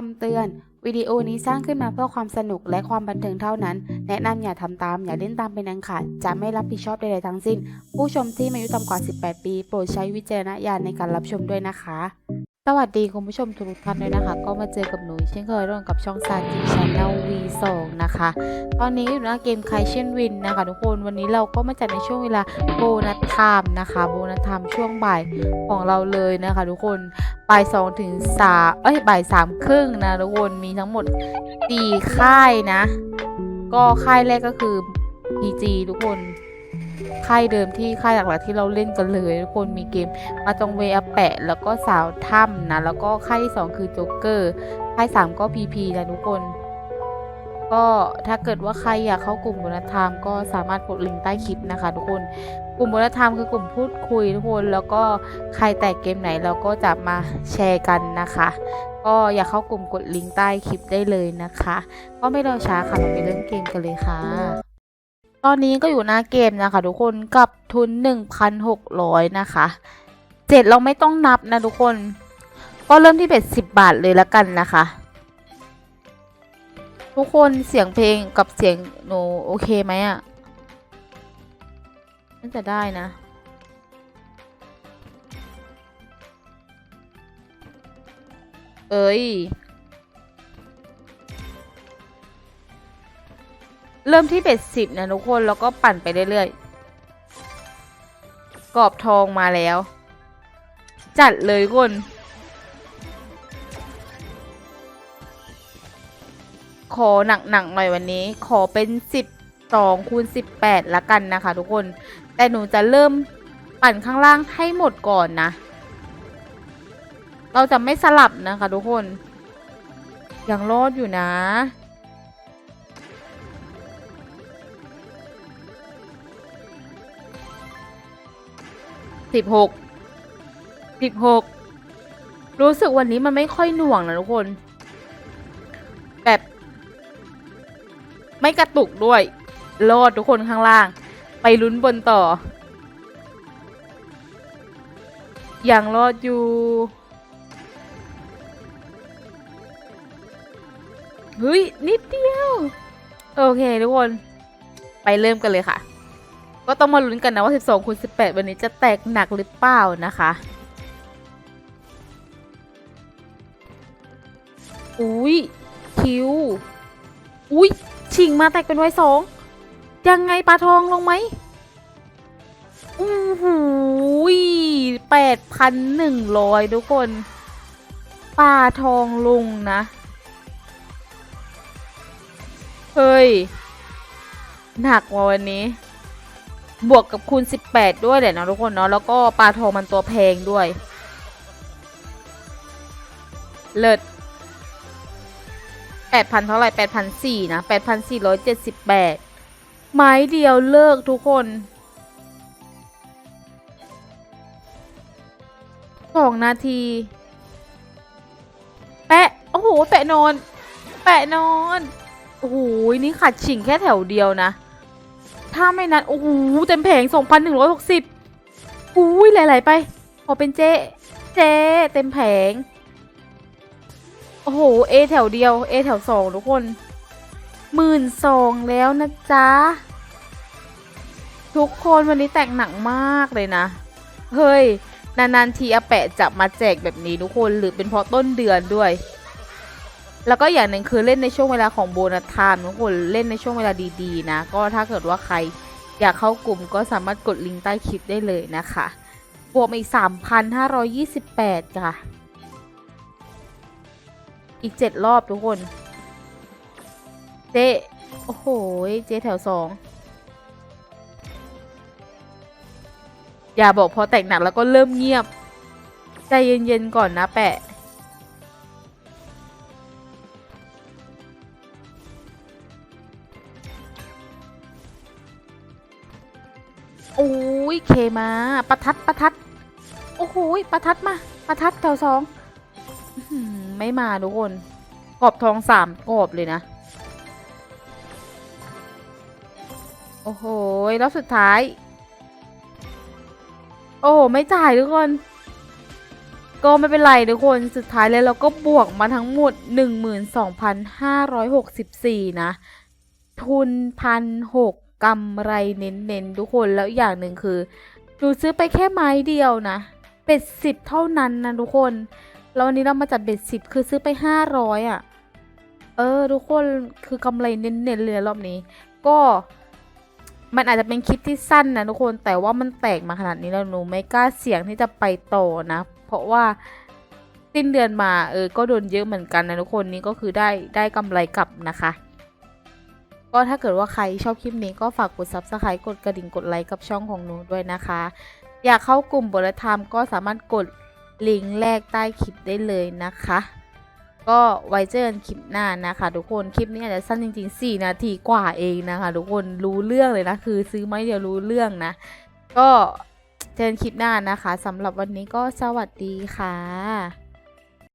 คำเตือน วิดีโอนี้สร้างขึ้นมาเพื่อความสนุกและความบันเทิงเท่านั้น แนะนำอย่าทำตาม อย่าเล่นตามเป็นอันขาดจะไม่รับผิดชอบใดๆทั้งสิ้น ผู้ชมที่มีอายุต่ำกว่า 18 ปี โปรดใช้วิจารณญาณในการรับชมด้วยนะคะ สวัสดีคุณผู้ชมทุกท่านด้วยนะคะ ก็มาเจอกับหนูเช่นเคยร่วมกับช่องซาจิชาแนล V2 นะคะ ตอนนี้อยู่หน้าเกมไคเชนวินนะคะทุกคนวันนี้เราก็มาจัดในช่วงเวลาโบนัสไทม์นะคะโบนัสไทม์ช่วงบ่ายของเราเลยนะคะ ทุกคน บ่ายสองถึงสามเอ้ยบ่ายสามครึ่งนะทุกคนมีทั้งหมดสี่ค่ายนะ ก็ค่ายแรกก็คือ PG ทุกคนค่ายเดิมที่ค่ายหลักๆที่เราเล่นกันเลยทุกคนมีเกมมาตรงเวอแปะ แล้วก็สาวถ้ำนะ แล้วก็ค่ายที่สองคือโจ๊กเกอร์ค่ายสามก็ PP นะทุกคน ก็ถ้าเกิดว่าใครอยากเข้ากลุ่มบนธรรมก็สามารถกดลิงก์ใต้คลิปนะคะทุกคน กลุ่มบนธรรมคือกลุ่มพูดคุยทุกคน แล้วก็ใครแตกเกมไหนเราก็จะมาแชร์กันนะคะ ก็อยากเข้ากลุ่มกดลิงก์ใต้คลิปได้เลยนะคะ ก็ไม่รอช้าค่ะเราไปเล่นเกมกันเลยค่ะ ตอนนี้ก็อยู่หน้าเกมนะคะทุกคนกับทุน 1,600 นะคะเจ็ดเราไม่ต้องนับนะทุกคน ก็เริ่มที่เบ็ด10บาทเลยแล้วกันนะคะ ทุกคนเสียงเพลงกับเสียงหนูโอเคไหมอะ่ะ น่าจะได้นะ เอ้ย เริ่มที่เบ็ดสิบนะทุกคน แล้วก็ปั่นไปเรื่อยๆ กรอบทองมาแล้ว จัดเลยคนขอหนักๆหน่อยวันนี้ ขอเป็นสิบ สองคูณสิบแปดละกันนะคะ ทุกคน แต่หนูจะเริ่มปั่นข้างล่างให้หมดก่อนนะ เราจะไม่สลับนะคะ ทุกคน ยังรอดอยู่นะสิบหกสิบหกรู้สึกวันนี้มันไม่ค่อยหน่วงนะทุกคน แบบ ไม่กระตุกด้วย รอดทุกคนข้างล่าง ไปลุ้นบนต่อ อย่างรอดอยู่ เฮ้ย นิดเดียว โอเคทุกคน ไปเริ่มกันเลยค่ะ ก็ต้องมาลุ้นกันนะว่า 12คูณ18 วันนี้จะแตกหนักหรือเปล่านะคะอุ้ยคิว อุ้ยชิงมาแตกเป็นไว้สอง ยังไงปลาทองลงไหมอู้หูแปดพันหนึ่งร้อยทุกคนปลาทองลงนะ เฮ้ย หนักว่ะวันนี้ บวกกับคูณ 18 ด้วยแหละนะทุกคนเนาะ แล้วก็ปลาทองมันตัวแพงด้วย เลิศ8,000 เท่าไหร่8,400นะ 8,478 ไม้เดียวเลิกทุกคนสองนาที แปะ โอ้โห แปะนอน แปะนอน โอ้โห นี่ขัดฉิงแค่แถวเดียวนะ ถ้าไม่นั้น โอ้โห เต็มแผง 2,160อุ้ยหลาย ๆ ไปพอเป็นเจเจเต็มแผง โอ้โห เอแถวเดียว เอแถวสองทุกคน หมื่นสองแล้วนะจ๊ะ ทุกคนวันนี้แตกหนักมากเลยนะ เฮ้ย นานๆทีอาแปะจะมาแจกแบบนี้ทุกคนหรือเป็นเพราะต้นเดือนด้วย แล้วก็อย่างหนึ่งคือเล่นในช่วงเวลาของโบนัสทม์ทุกคนเล่นในช่วงเวลาดีๆ นะ ก็ถ้าเกิดว่าใครอยากเข้ากลุ่มก็สามารถกดลิงก์ใต้คลิปได้เลยนะคะบวกมาอีก 3,528จ้ะอีกเจ็ดรอบทุกคน เจ๊โอ้โห เจ๊แถวสอง อย่าบอกพอแตกหนักแล้วก็เริ่มเงียบ ใจเย็นๆก่อนนะแปะ โอ้ย เคมาประทัดประทัด โอ้โหประทัดมาประทัดแถวสอง ไม่มาทุกคน กรอบทองสามกรอบเลยนะ โอ้โหรอบสุดท้าย โอ้โหไม่จ่ายทุกคน ก็ไม่เป็นไรทุกคนสุดท้ายแล้วเราก็บวกมาทั้งหมด 12,564 นะ ทุนพันหกกำไรเน้นๆทุกคนแล้วอย่างหนึ่งคือหนูซื้อไปแค่ไม้เดียวนะเบ็ดสิบเท่านั้นนะทุกคน แล้ววันนี้เรามาจัดเบ็ดสิบคือซื้อไปห้าร้อยอะ เออ ทุกคนคือกำไรเน้นๆเลยรอบนี้ ก็ มันอาจจะเป็นคลิปที่สั้นนะทุกคนแต่ว่ามันแตกมาขนาดนี้แล้วหนูไม่กล้าเสี่ยงที่จะไปต่อนะ เพราะว่าสิ้นเดือนมาเออก็โดนเยอะเหมือนกันนะทุกคนนี่ก็คือได้ได้กำไรกลับนะคะ ก็ถ้าเกิดว่าใครชอบคลิปนี้ก็ฝากกด subscribe กดกระดิ่งกดไลค์กับช่องของหนูด้วยนะคะ อยากเข้ากลุ่มบทธรรมก็สามารถกดลิงก์แรกใต้คลิปได้เลยนะคะ ก็ไว้เจอกันคลิปหน้านะคะ ทุกคนคลิปนี้อาจจะสั้นจริง ๆ 4 นาทีกว่าเองนะคะ ทุกคนรู้เรื่องเลยนะคือซื้อไม่เดียวรู้เรื่องนะ ก็เจอกันคลิปหน้านะคะสำหรับวันนี้ก็สวัสดีค่ะ